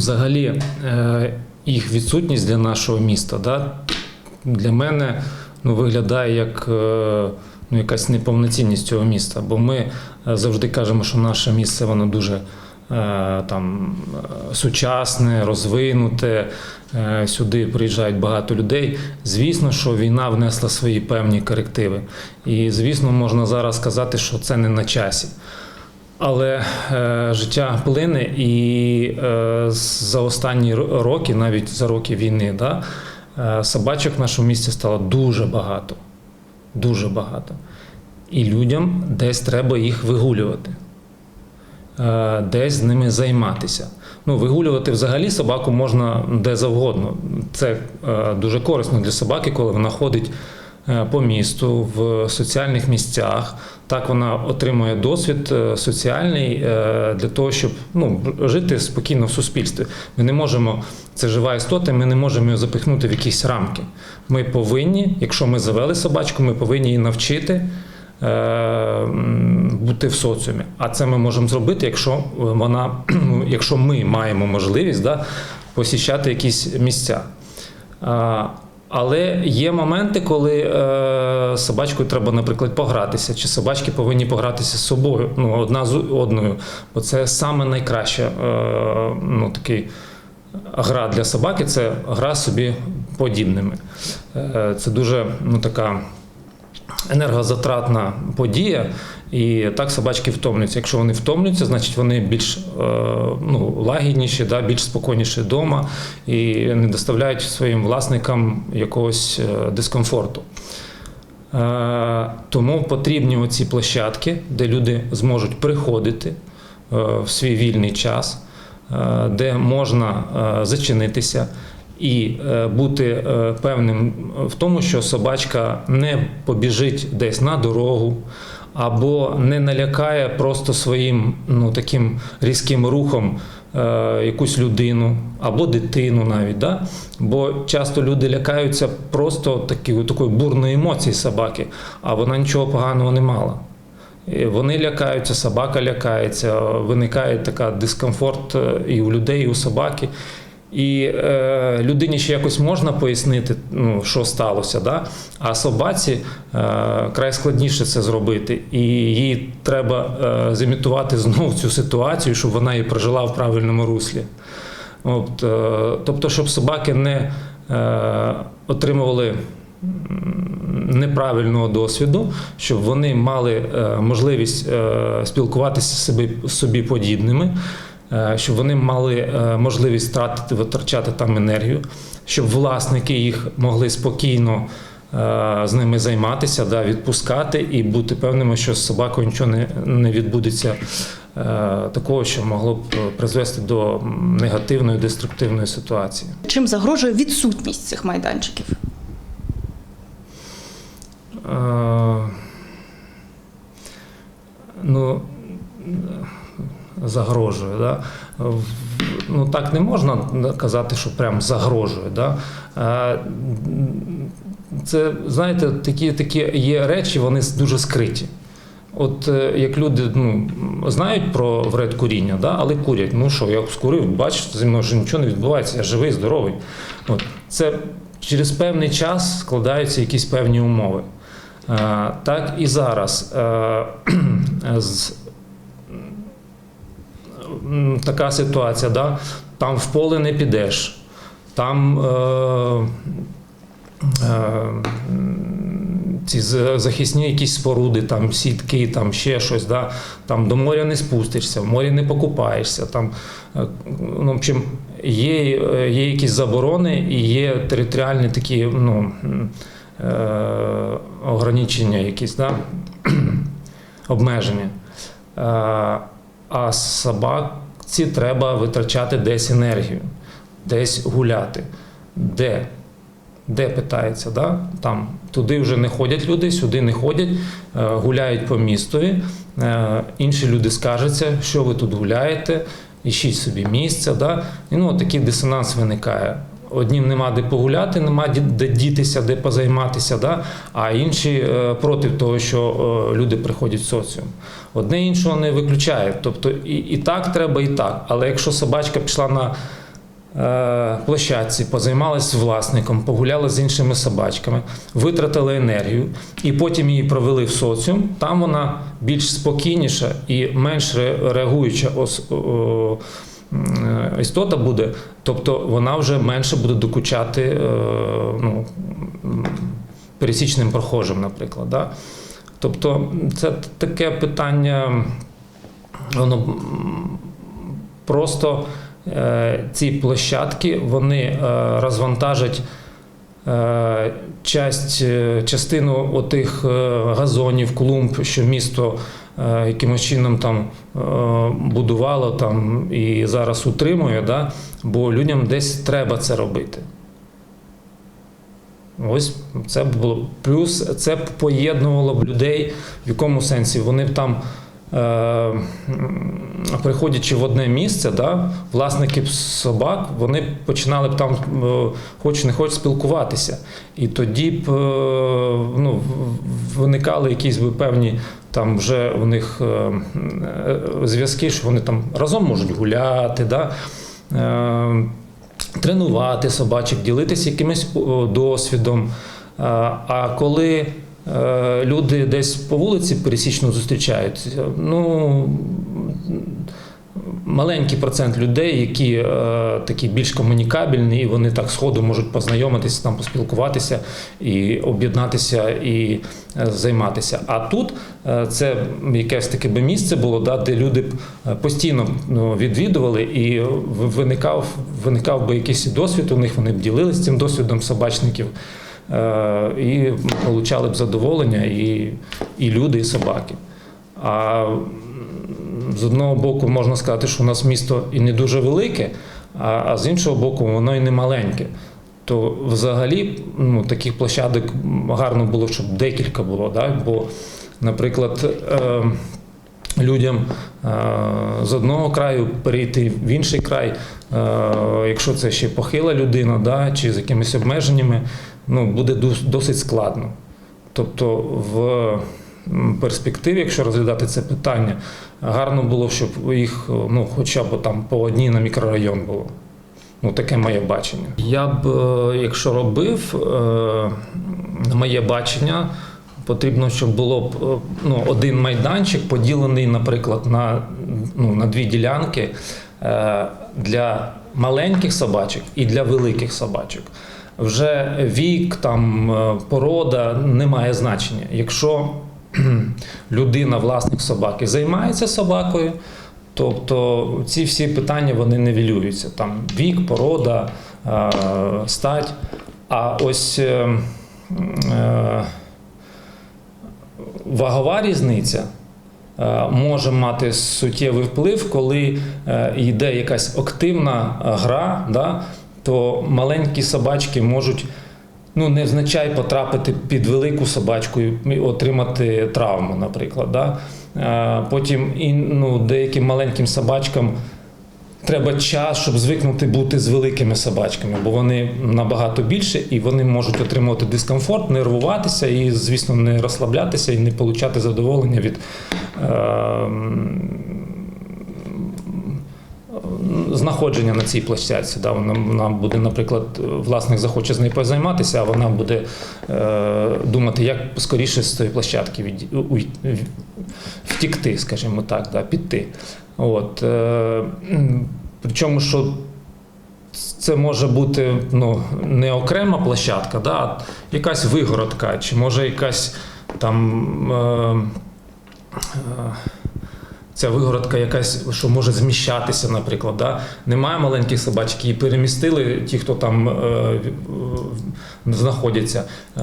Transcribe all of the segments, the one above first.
Взагалі, е, їх відсутність для нашого міста, да, для мене ну, виглядає як е, ну, якась неповноцінність цього міста. Бо ми е, завжди кажемо, що наше місце воно дуже там, сучасне, розвинуте. Сюди приїжджають багато людей. Звісно, що війна внесла свої певні корективи. І, звісно, можна зараз сказати, що це не на часі. Але е, життя плине, і е, за останні роки, навіть за роки війни, да, е, собачок в нашому місті стало дуже багато. Дуже багато. І людям десь треба їх вигулювати, е, десь з ними займатися. Ну, вигулювати взагалі собаку можна де завгодно. Це е, дуже корисно для собаки, коли вона ходить по місту в соціальних місцях. Так вона отримує досвід е, соціальний е, для того, щоб ну, жити спокійно в суспільстві. Ми не можемо, це жива істота, ми не можемо її запихнути в якісь рамки. Ми повинні, якщо ми завели собачку, ми повинні її навчити. е, Бути в соціумі, а це ми можемо зробити, якщо вона, якщо ми маємо можливість да, посіщати якісь місця. Але є моменти, коли е, собачкою треба, наприклад, погратися, чи собачки повинні погратися з собою, ну, одна з одною. Бо це саме найкраща е, ну, такий гра для собаки це гра собі подібними. Е, це дуже ну, така енергозатратна подія, і так собачки втомлюються. Якщо вони втомлюються, значить вони більш е, ну, лагідніші, да, більш спокійніші вдома і не доставляють своїм власникам якогось е, дискомфорту. Е, Тому потрібні оці площадки, де люди зможуть приходити в свій вільний час, де можна зачинитися і е, бути е, певним в тому, що собачка не побіжить десь на дорогу. Або не налякає просто своїм ну, таким різким рухом е, якусь людину або дитину навіть. Да? Бо часто люди лякаються просто такі, такої бурної емоції собаки, а вона нічого поганого не мала. І Вони лякаються, собака лякається, виникає така дискомфорт е, і у людей, і у собаки. І е, людині ще якось можна пояснити, ну, що сталося, да? а собаці е, край складніше це зробити. І їй треба е, зімітувати знову цю ситуацію, щоб вона її прожила в правильному руслі. От, е, тобто, щоб собаки не е, отримували неправильного досвіду, щоб вони мали е, можливість е, спілкуватися з собі, подібними, щоб вони мали е, можливість тратити, витрачати там енергію, щоб власники їх могли спокійно. е, З ними займатися, да, відпускати і бути певними, що з собакою нічого не, не відбудеться е, такого, що могло б призвести до негативної, деструктивної ситуації. Чим загрожує відсутність цих майданчиків? Е, ну, загрожує. Да? Ну, так не можна казати, що прям загрожує. Да? Е, Це, знаєте, такі, такі є речі, вони дуже скриті. От е, як люди ну, знають про вред куріння, да, але курять. Ну що, я скурив, бачиш, зі мною ж нічого не відбувається, я живий, здоровий. От. Це через певний час складаються якісь певні умови. Е, Так і зараз. Е, з- Така ситуація, да? там в поле не підеш, там е, е, ці захисні якісь споруди, там сітки, там ще щось, да? там до моря не спустишся, в морі не покупаєшся. Там, е, ну, в общем, є, е, є якісь заборони і є територіальні такі ну, е, ограничення, якісь да? обмеження. А собаці треба витрачати десь енергію, десь гуляти. Де? Де питається, да? там туди вже не ходять люди, сюди не ходять, е, гуляють по містові. Е, Інші люди скаржаться, що ви тут гуляєте, ищіть собі місця. Да? І ну, такий дисонанс виникає. Однім нема де погуляти, нема де дітися, де позайматися, да? а інші е, проти того, що е, люди приходять в соціум. Одне іншого не виключає. Тобто і, і так треба, і так. Але якщо собачка пішла на е, площадці, позаймались власником, погуляли з іншими собачками, витратили енергію і потім її провели в соціум, там вона більш спокійніша і менш реагуюча істота буде, тобто вона вже менше буде докучати е, ну, пересічним прохожим, наприклад. Да? Тобто це таке питання, воно просто е, ці площадки вони е, розвантажать е, часть, е, частину отих е, газонів, клумб, що місто е, якимось чином там е, будувало там і зараз утримує, да? бо людям десь треба це робити. Ось це було. Плюс це поєднувало б людей, в якому сенсі вони б там, е, приходячи в одне місце, да, власники собак, вони починали б там, е, хоч не хоч спілкуватися. І тоді б е, ну, виникали якісь би певні там вже у них е, е, зв'язки, що вони там разом можуть гуляти. Да? Е, тренувати собачок, ділитися якимось досвідом. А, коли е, люди десь по вулиці пересічно зустрічаються, ну маленький процент людей, які е, такі більш комунікабельні, і вони так сходу можуть познайомитися, там поспілкуватися і об'єднатися і е, займатися. А тут е, це якесь таке би місце було, да, де люди б е, постійно ну, відвідували, і виникав, виникав би якийсь досвід у них, вони б ділилися цим досвідом собачників. Е, І отримали б задоволення і, і люди, і собаки. А з одного боку можна сказати, що у нас місто і не дуже велике, а, а з іншого боку, воно і не маленьке. То взагалі ну, таких площадок гарно було, щоб декілька було. Да? Бо, наприклад, е, людям е, з одного краю перейти в інший край, е, якщо це ще похила людина, да? чи з якимись обмеженнями, ну, буде досить складно. Тобто в перспективі, якщо розглядати це питання, гарно було, щоб їх ну, хоча б там по одній на мікрорайон було. Ну, таке моє бачення. Я б, е, якщо робив, е, моє бачення, потрібно, щоб було б е, ну, один майданчик поділений, наприклад, на, ну, на дві ділянки для маленьких собачок і для великих собачок. Вже вік, там, е, порода не має значення. Якщо людина, власник собаки, займається собакою, тобто ці всі питання вони нівелюються. Там вік, порода, е, стать. А ось е, вагова різниця може мати суттєвий вплив, коли йде якась активна гра, да, то маленькі собачки можуть ну, невзначай потрапити під велику собачку і отримати травму, наприклад. Да. Потім і, ну, деяким маленьким собачкам треба час, щоб звикнути бути з великими собачками, бо вони набагато більше і вони можуть отримувати дискомфорт, нервуватися і, звісно, не розслаблятися і не отримати задоволення від. Е, Знаходження на цій площадці, да, вона, вона буде, наприклад, власник захоче з нею позайматися, а вона буде е, думати, як скоріше з тої площадки від, уй- втікти, скажімо так, да, піти. От, е, причому, що це може бути ну, не окрема площадка, да, а якась вигородка, чи може якась там. Е, е, Ця вигородка якась, що може зміщатися, наприклад. Да? Немає маленьких собачок, її перемістили ті, хто там е, знаходяться. Е,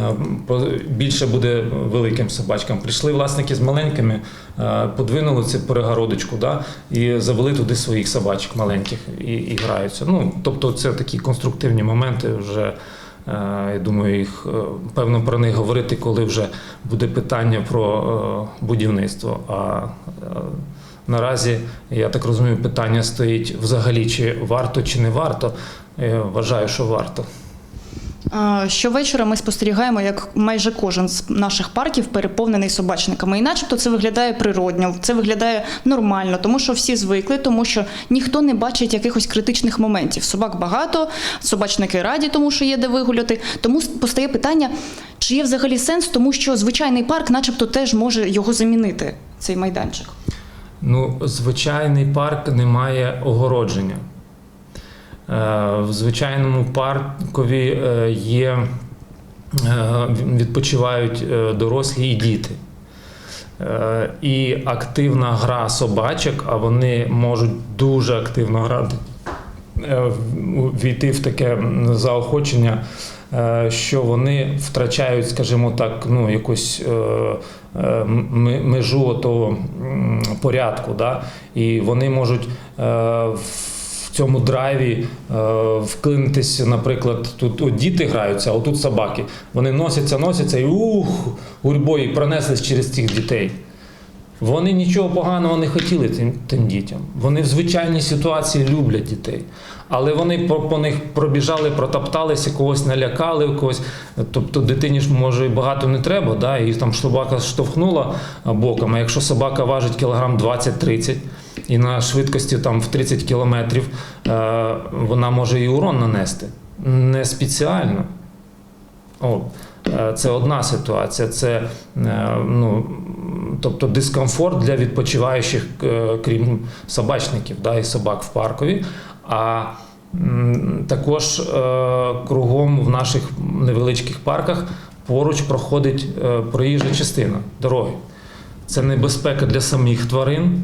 більше буде великим собачкам. Прийшли власники з маленькими, е, подвинули цю перегородочку да? і завели туди своїх собачок маленьких і, і граються. Ну, тобто це такі конструктивні моменти вже. е, Я думаю, їх е, певно про них говорити, коли вже буде питання про будівництво. А наразі, я так розумію, питання стоїть взагалі, чи варто, чи не варто. Я вважаю, що варто. Е, Щовечора ми спостерігаємо, як майже кожен з наших парків переповнений собачниками. І начебто це виглядає природньо, це виглядає нормально, тому що всі звикли, тому що ніхто не бачить якихось критичних моментів. Собак багато, собачники раді, тому що є де вигуляти. Тому постає питання, чи є взагалі сенс, тому що звичайний парк, начебто, теж може його замінити, цей майданчик. Ну, звичайний парк не має огородження. Е, В звичайному паркові е, є, е, відпочивають дорослі і діти. І активна гра собачок, а вони можуть дуже активно грати, війти в таке заохочення, що вони втрачають, скажімо так, ну, якусь е, е, межу того порядку. Да? І вони можуть е, в цьому драйві е, вклинитися, наприклад, тут от діти граються, а отут собаки. Вони носяться, носяться і ух, гурьбою пронеслись через цих дітей. Вони нічого поганого не хотіли тим, тим дітям. Вони в звичайній ситуації люблять дітей. Але вони по, по них пробіжали, протопталися, когось налякали, когось. Тобто дитині ж може і багато не треба, да? і там собака штовхнула боком. А якщо собака важить кілограм 20-30 і на швидкості там в 30 кілометрів, е, вона може і урон нанести. Не спеціально. О, це одна ситуація. Це е, ну, тобто дискомфорт для відпочиваючих, е, крім собачників да, і собак в паркові. А також е, кругом в наших невеличких парках поруч проходить е, проїжджа частина дороги. Це небезпека для самих тварин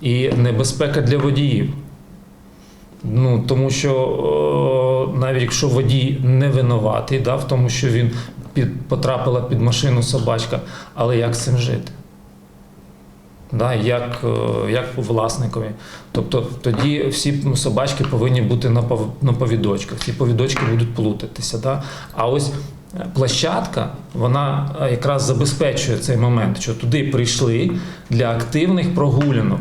і небезпека для водіїв. Ну, тому що навіть якщо водій не винуватий, да, в тому, що він під, потрапила під машину собачка, але як з цим жити? Да, як, е, як власникові. Тобто тоді всі собачки повинні бути на, пов- на повідочках. Ці повідочки будуть плутатися. Да? А ось площадка, вона е, якраз забезпечує цей момент, що туди прийшли для активних прогулянок,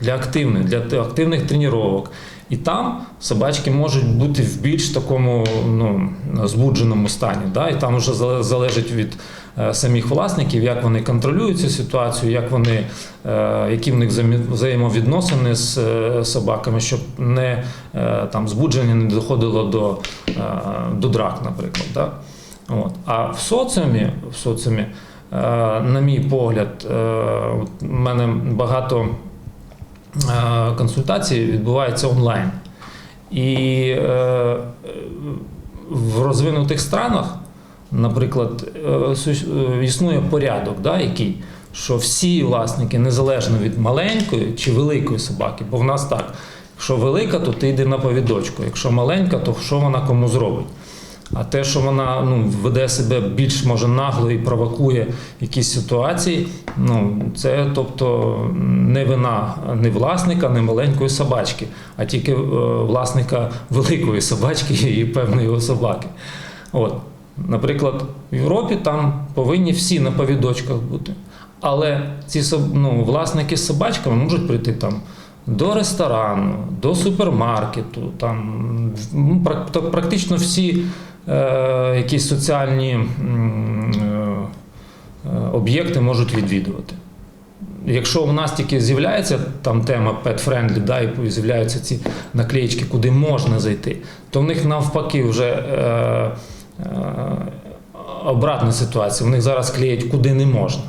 для активних, для активних тренувань. І там собачки можуть бути в більш такому ну, збудженому стані. Да? І там вже залежить від е, самих власників, як вони контролюють цю ситуацію, як вони, е, які в них взаємовідносини з е, собаками, щоб не там збудження не доходило до, до драк, наприклад. Да? От. А в соціумі, в соціумі, на мій погляд, у мене багато е, консультацій відбувається онлайн. І е, в розвинутих странах, наприклад, е, існує порядок, да, який, що всі власники, незалежно від маленької чи великої собаки, бо в нас так, якщо велика, то ти йди на повідочку, якщо маленька, то що вона кому зробить? А те, що вона ну, веде себе більш може нагло і провокує якісь ситуації, ну це тобто не вина не власника, не маленької собачки, а тільки е, власника великої собачки і певної собаки. От. Наприклад, в Європі там повинні всі на повідочках бути. Але ці ну, власники з собачками можуть прийти там до ресторану, до супермаркету, там ну, практично всі якісь соціальні е, е, об'єкти можуть відвідувати. Якщо у нас тільки з'являється там тема pet-friendly, да, і з'являються ці наклеїчки, куди можна зайти, то в них навпаки вже е, е, обратна ситуація. В них зараз клеять куди не можна.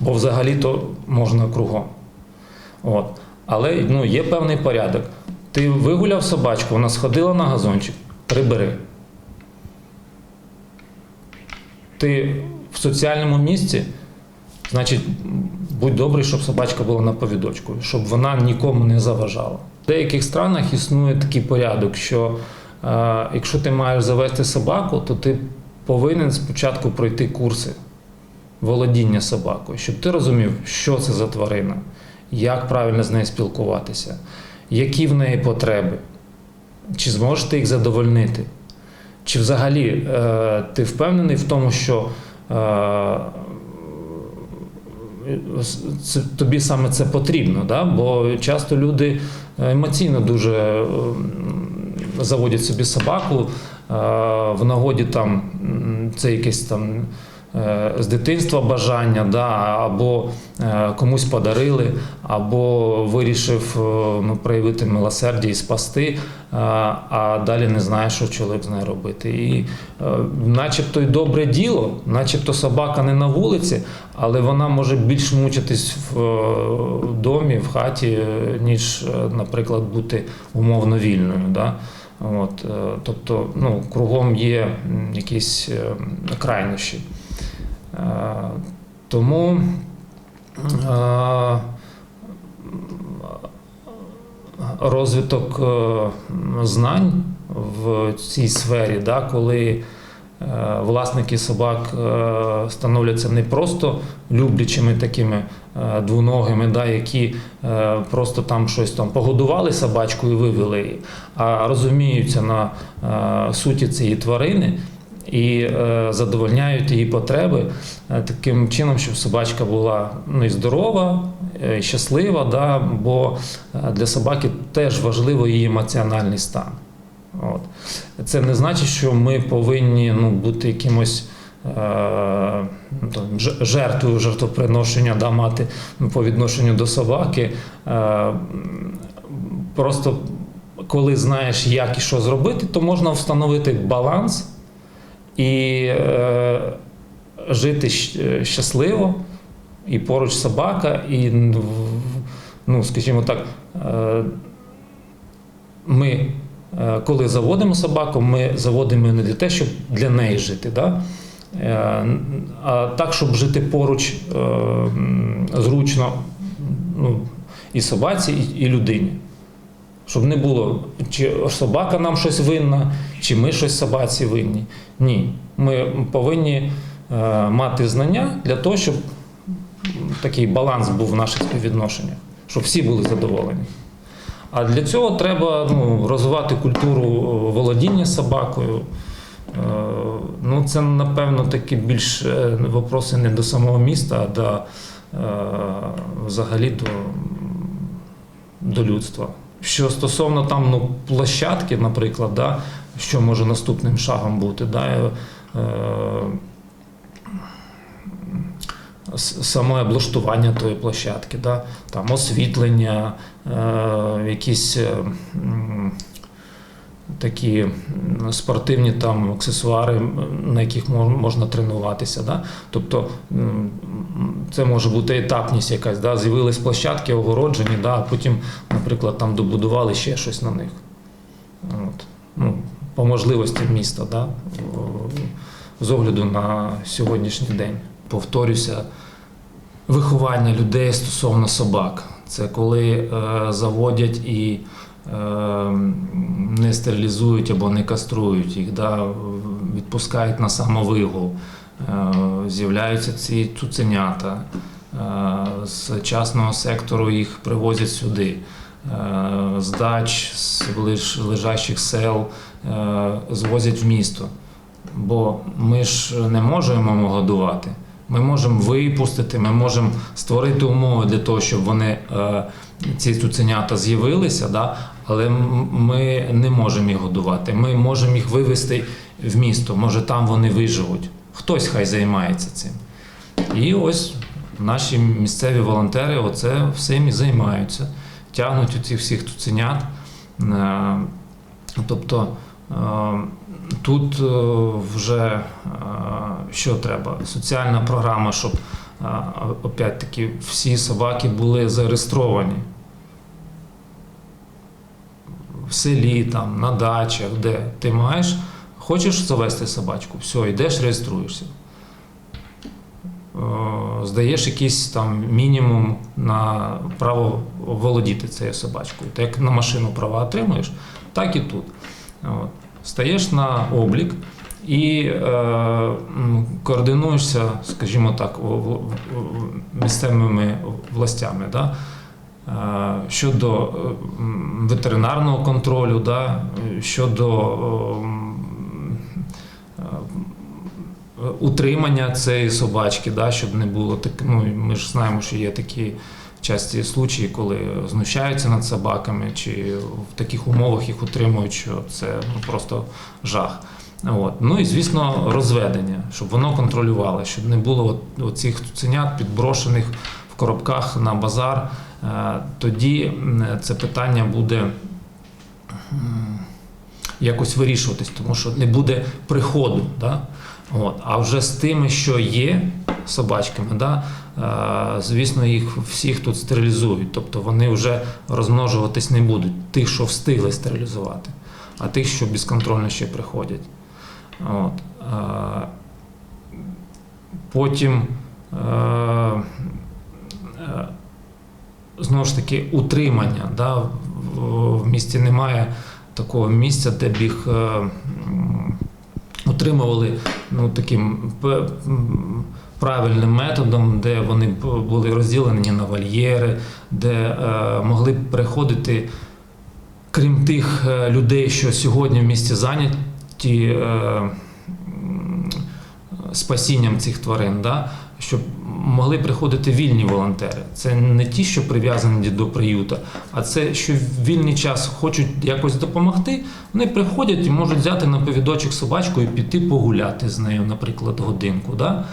Бо взагалі-то можна кругом. От. Але ну, є певний порядок. Ти вигуляв собачку, вона сходила на газончик, прибери. Ти в соціальному місці, значить, будь добрий, щоб собачка була на повідочку, щоб вона нікому не заважала. В деяких странах існує такий порядок, що е, якщо ти маєш завести собаку, то ти повинен спочатку пройти курси володіння собакою, щоб ти розумів, що це за тварина, як правильно з нею спілкуватися, які в неї потреби, чи зможеш ти їх задовольнити. Чи взагалі е, ти впевнений в тому, що е, це, тобі саме це потрібно? Да? Бо часто люди емоційно дуже е, заводять собі собаку, в нагоді там це якесь там е, з дитинства бажання, да, або е, комусь подарили, або вирішив е, ну, проявити милосердя і спасти, е, а далі не знає, що чоловік з нею робити. І е, начебто й добре діло, начебто собака не на вулиці, але вона може більш мучитись в е, домі, в хаті, е, ніж, е, наприклад, бути умовно вільною. Да? От, е, тобто ну, кругом є якісь е, крайнощі. Е, Тому е, розвиток е, знань в цій сфері, да, коли власники собак становляться не просто люблячими такими двуногими, да, які просто там щось там погодували собачку і вивели її, а розуміються на суті цієї тварини і е, задовольняють її потреби е, таким чином, щоб собачка була ну, і здорова, е, і щаслива, да, бо для собаки теж важливо її емоціональний стан. От. Це не значить, що ми повинні ну, бути якимось жертвою жертвоприношення да, мати по відношенню до собаки. Просто коли знаєш, як і що зробити, то можна встановити баланс і е, жити щасливо, і поруч собака, і, ну, скажімо так, е, ми, е, коли заводимо собаку, ми заводимо не для те, щоб для неї жити, да? Е, а так, щоб жити поруч е, зручно ну, і собаці, і, і людині. Щоб не було, чи собака нам щось винна, чи ми щось собаці винні. Ні. Ми повинні е, мати знання для того, щоб такий баланс був в наших співвідношеннях, щоб всі були задоволені. А для цього треба ну, розвивати культуру е, володіння собакою. Е, Ну, це, напевно, такі більш вопроси не до самого міста, а до, взагалі до, до людства. Що стосовно там ну, площадки, наприклад, да, що може наступним шагом бути, да, е, с- саме облаштування тої площадки, да, там освітлення, е, якісь е, такі спортивні там аксесуари, на яких можна тренуватися. Да? Тобто це може бути етапність якась, да? з'явились площадки огороджені, да? а потім, наприклад, там добудували ще щось на них. От. Ну, по можливості міста, да? з огляду на сьогоднішній день. Повторюся, виховання людей стосовно собак. Це коли е, заводять і е, не стерилізують або не каструють їх, да, відпускають на самовигул. Е, з'являються ці цуценята. Е, з частного сектору їх привозять сюди. Е, з дач, з лежачих сел звозять в місто. Бо ми ж не можемо годувати. Ми можемо випустити, ми можемо створити умови для того, щоб вони, ці цуценята з'явилися, да? але ми не можемо їх годувати. Ми можемо їх вивезти в місто, може там вони виживуть. Хтось хай займається цим. І ось наші місцеві волонтери оце всім і займаються. Тягнуть у цих всіх цуценят. Е, Тобто е, тут е, вже що треба? Соціальна програма, щоб опять-таки всі собаки були зареєстровані в селі, там, на дачах, де ти маєш, хочеш завести собачку, все, йдеш, реєструєшся. Е, Здаєш якийсь там мінімум на право володіти цією собачкою. Ти як на машину права отримуєш, так і тут. От. Стаєш на облік і е, координуєшся, скажімо так, місцевими властями. Да? Е, Щодо е, ветеринарного контролю, да? щодо е, м, е, утримання цієї собачки, да? щоб не було так. Ну, ми ж знаємо, що є такі часті случаї, коли знущаються над собаками, чи в таких умовах їх утримують, що це ну, просто жах. От. Ну і звісно, розведення, щоб воно контролювало, щоб не було от, цих цуценят підброшених в коробках на базар. Е, Тоді це питання буде якось вирішуватись, тому що не буде приходу. Да? От. А вже з тими, що є собачками, да, е, звісно, їх всіх тут стерилізують. Тобто вони вже розмножуватись не будуть, тих, що встигли стерилізувати, а тих, що безконтрольно ще приходять. От. Е, Потім е, знову ж таки утримання. Да? В місті немає такого місця, де б їх м, утримували ну, таким правильним методом, де вони були розділені на вольєри, де е, могли приходити, крім тих е, людей, що сьогодні в місті зайняті е, спасінням цих тварин, да? Щоб могли приходити вільні волонтери. Це не ті, що прив'язані до приюта, а це, що в вільний час хочуть якось допомогти, вони приходять і можуть взяти на повідочок собачку і піти погуляти з нею, наприклад, годинку. Да?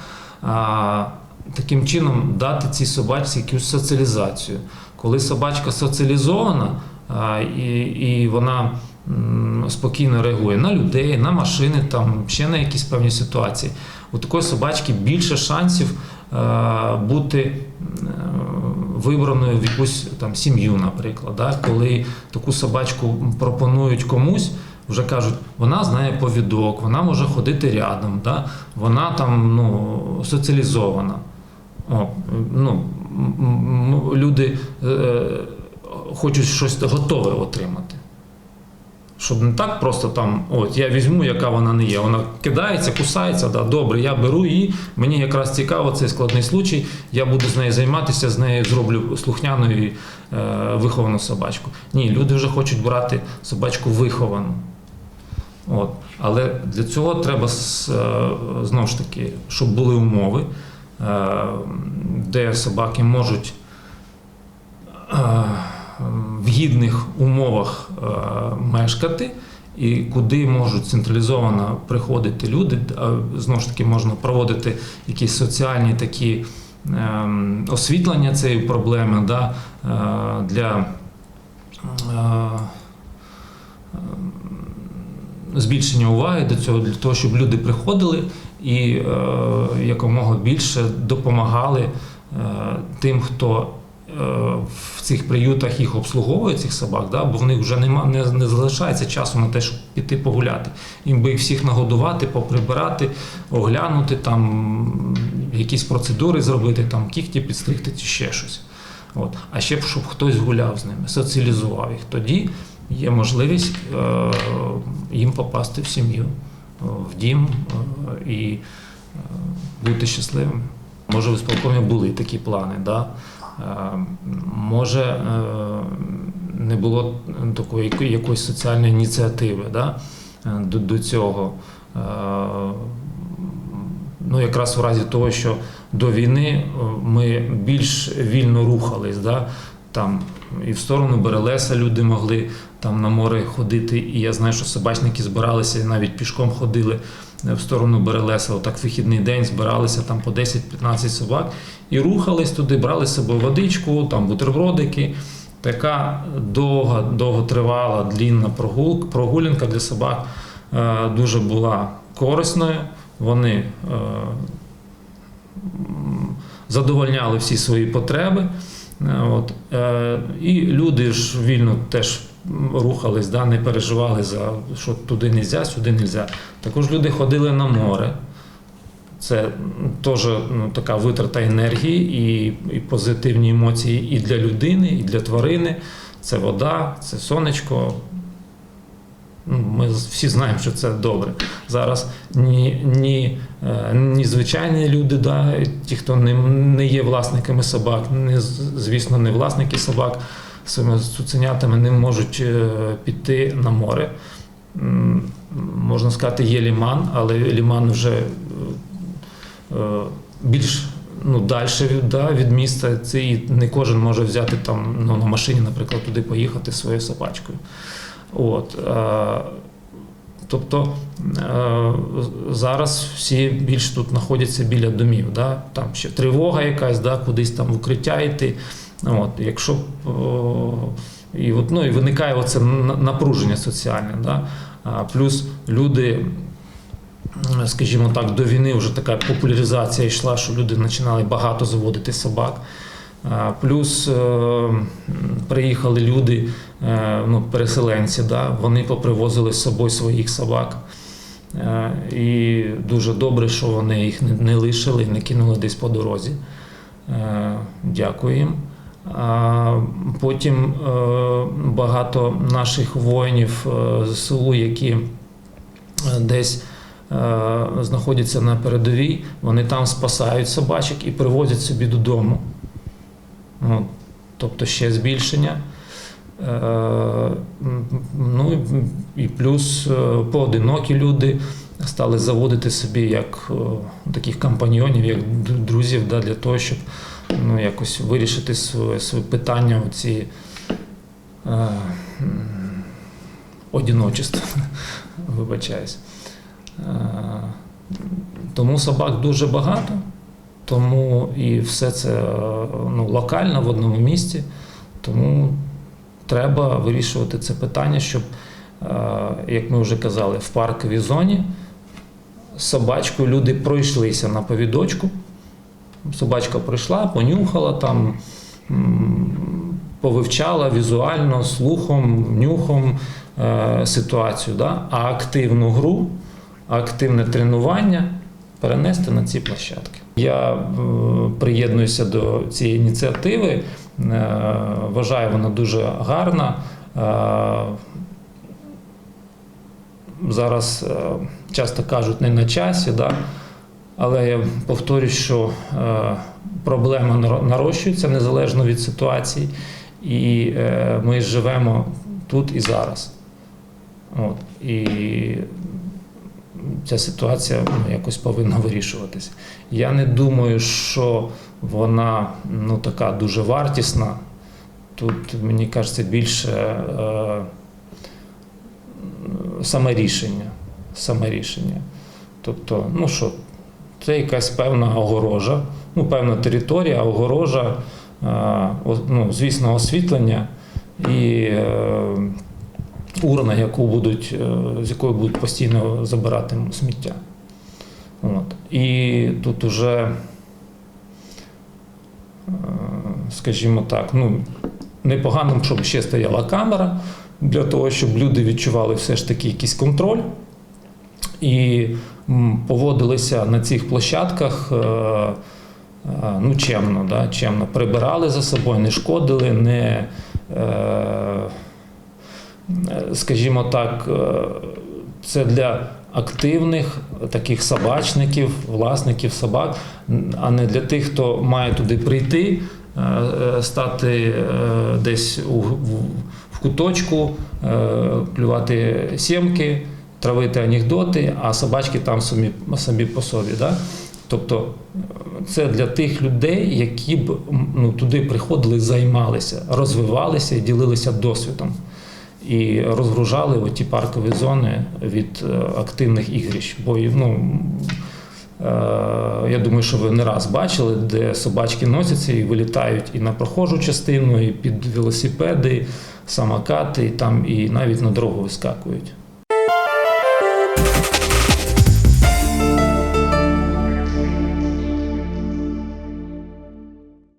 А, таким чином дати цій собачці якусь соціалізацію. Коли собачка соціалізована а, і, і вона спокійно реагує на людей, на машини, там ще на якісь певні ситуації. У такої собачки більше шансів е, бути е, вибраною в якусь там сім'ю, наприклад. Да? Коли таку собачку пропонують комусь, вже кажуть, вона знає повідок, вона може ходити рядом, да? вона там ну, соціалізована. О, ну, люди е, хочуть щось готове отримати. Щоб не так просто там, от я візьму, яка вона не є. Вона кидається, кусається, да, добре, я беру її. Мені якраз цікаво цей складний случай. Я буду з нею займатися, з нею зроблю слухняною і е, виховану собачку. Ні, люди вже хочуть брати собачку виховану. От. Але для цього треба е, знову ж таки, щоб були умови, е, де собаки можуть е, в гідних умовах е, мешкати, і куди можуть централізовано приходити люди. Знову ж таки, можна проводити якісь соціальні такі ем, освітлення цієї проблеми да, е, для. е, збільшення уваги до цього, для того, щоб люди приходили і е, якомога більше допомагали е, тим, хто е, в цих приютах їх обслуговує, цих собак, да, бо в них вже нема, не, не залишається часу на те, щоб піти погуляти. Їм би їх всіх нагодувати, поприбирати, оглянути, там, якісь процедури зробити, там, кіхті підстригти чи ще щось. От. А ще б, щоб хтось гуляв з ними, соціалізував їх. Тоді є можливість е, їм попасти в сім'ю, е, в дім е, і е, бути щасливим. Може, в сполкомі були такі плани, да? Е, може, е, не було такої якоїсь соціальної ініціативи да? е, до, до цього. Ну, якраз в разі того, що до війни ми більш вільно рухались, да? там і в сторону Берелеса люди могли там на море ходити. І я знаю, що собачники збиралися і навіть пішком ходили е, в сторону Берелеса. Отак вихідний день збиралися там по 10-15 собак і рухались туди, брали з собою водичку, там бутербродики. Така довга, довготривала, длінна прогулка, прогулянка для собак е, дуже була корисною. Вони е, задовольняли всі свої потреби. От. І люди ж вільно теж рухались, да, не переживали за що туди не можна, сюди не можна. Також люди ходили на море. Це теж ну, така витрата енергії і, і позитивні емоції і для людини, і для тварини. Це вода, це сонечко. Ну, Ми всі знаємо, що це добре. Зараз ні, ні, е, ні звичайні люди, да, ті, хто не, не є власниками собак, не, звісно, не власники собак своїми цуценятами не можуть е, піти на море. Можна сказати, є ліман, але ліман вже е, е, більш ну, далі да, від міста. Це і не кожен може взяти там ну, на машині, наприклад, туди поїхати своєю собачкою. От, тобто зараз всі більш тут знаходяться біля домів. Да? Там ще тривога якась, да, кудись там в укриття йти. От, якщо і, от, ну, і виникає оце напруження соціальне. Да? Плюс люди, скажімо так, до війни вже така популяризація йшла, що люди починали багато заводити собак. Плюс е, приїхали люди, е, ну, переселенці, да, вони попривозили з собою своїх собак. Е, І дуже добре, що вони їх не- лишили, не кинули десь по дорозі. Е, Дякую їм. Потім е, багато наших воїнів е, ЗСУ, які е, десь е, знаходяться на передовій, вони там спасають собачок і привозять собі додому. Тобто ще збільшення. Е, Ну і плюс е, поодинокі люди стали заводити собі як е, таких компаньйонів, як друзів, для того, щоб ну, якось вирішити своє, своє питання оці е, м. Вибачаюсь. Е, тому собак дуже багато, тому і все це е, ну, локально в одному місці. Тому треба вирішувати це питання, щоб, е, як ми вже казали, в парковій зоні з собачкою люди пройшлися на повідочку. Собачка прийшла, понюхала там, повивчала візуально, слухом, нюхом е, ситуацію. Да? А активну гру, активне тренування перенести на ці площадки. Я е, приєднуюся до цієї ініціативи. Е, Вважаю, вона дуже гарна. Е, Зараз е, часто кажуть не на часі, да? Але я повторюю, що е, проблема нарощується незалежно від ситуації, і е, ми живемо тут і зараз. От. І ця ситуація ну, якось повинна вирішуватися. Я не думаю, що вона ну, така дуже вартісна. Тут, мені кажеться, більше е, саме рішення. Саме рішення. Тобто, ну що, це якась певна огорожа, ну, певна територія, огорожа, е, ну, звісно, освітлення і е, урна, яку будуть, е, з якої будуть постійно забирати сміття. От. І тут уже, скажімо так, ну, непогано, щоб ще стояла камера, для того, щоб люди відчували все ж таки якийсь контроль і поводилися на цих площадках е, е, ну, чемно, да, чемно. Прибирали за собою, не шкодили, не, е, скажімо так, це для активних таких собачників, власників собак, а не для тих, хто має туди прийти, стати десь у, в, куточку, клювати сімки, травити анекдоти, а собачки там самі, самі по собі. Да? Тобто це для тих людей, які б ну, туди приходили, займалися, розвивалися і ділилися досвідом. І розгружали оті паркові зони від е, активних ігрищ. Бо ну, е, я думаю, що ви не раз бачили, де собачки носяться і вилітають і на прохожу частину, і під велосипеди, самокати, і там і навіть на дорогу вискакують.